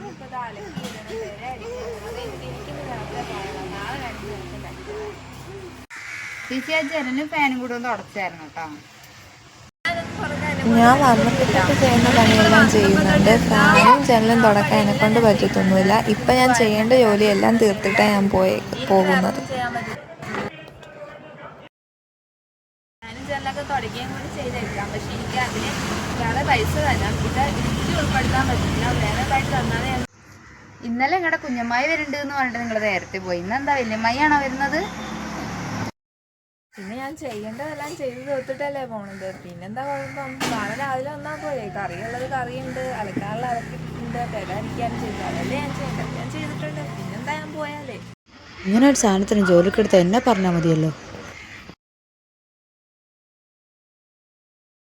ഇപ്പൊ ഇത് അലക്കി ഇടണം പേരായിരിക്കും അപ്പൊ എനിക്ക് എനിക്കിന്ന് രാവിലെ പോകണം നാളെ രണ്ടു ദിവസം കഴിക്കണം ചേച്ചി ആ ജനന് ഫാനും കൂടെ ഒന്ന് തുടച്ചായിരുന്നു കേട്ടോ. ഞാൻ വന്നിട്ട് ചെയ്യുന്ന പണിയെല്ലാം ചെയ്യുന്നുണ്ട്. ഫാനും ജനലും തുടക്കാൻ എന്നെ കൊണ്ട് പറ്റത്തൊന്നുമില്ല. ഇപ്പം ഞാൻ ചെയ്യേണ്ട ജോലിയെല്ലാം തീർത്തിട്ടേ ഞാൻ പോയി പോകുന്നത്. ഫാനും ജനലൊക്കെ തുടക്കുകയും കൂടി ചെയ്തെടുക്കാം. പക്ഷെ എനിക്ക് അതിന് വേറെ പൈസ തരാം. ഇത് എനിക്ക് ഉൾപ്പെടുത്താൻ പറ്റില്ല. വേറെ പൈസ തന്നാലേ ഇന്നലെ നിങ്ങളുടെ കുഞ്ഞമ്മായി വരുന്നുണ്ട് എന്ന് പറഞ്ഞിട്ട് നിങ്ങൾ നേരത്തെ പോയി. ഇന്നെന്താ വല്യമ്മയാണോ വരുന്നത്? പിന്നെ ഞാൻ ചെയ്യേണ്ടതെല്ലാം ചെയ്ത് തീർത്തിട്ടല്ലേ പോണത്. പിന്നെന്താ കുഴപ്പം നാളെ രാവിലെ വന്നാൽ പോലെ കറിയുള്ളത് കറിയുണ്ട്. അലക്കാനുള്ള അലക്കിട്ടുണ്ട് പെരടിക്കാൻ ചെയ്തു. അതല്ലേ ഞാൻ ചെയ്യേണ്ടത്. ഞാൻ ചെയ്തിട്ടുണ്ട്. പിന്നെന്താ ഞാൻ പോയാലേ? ഇങ്ങനെ ഒരു സാധനത്തിന് ജോലിക്കെടുത്ത് എന്നെ പറഞ്ഞാൽ മതിയല്ലോ.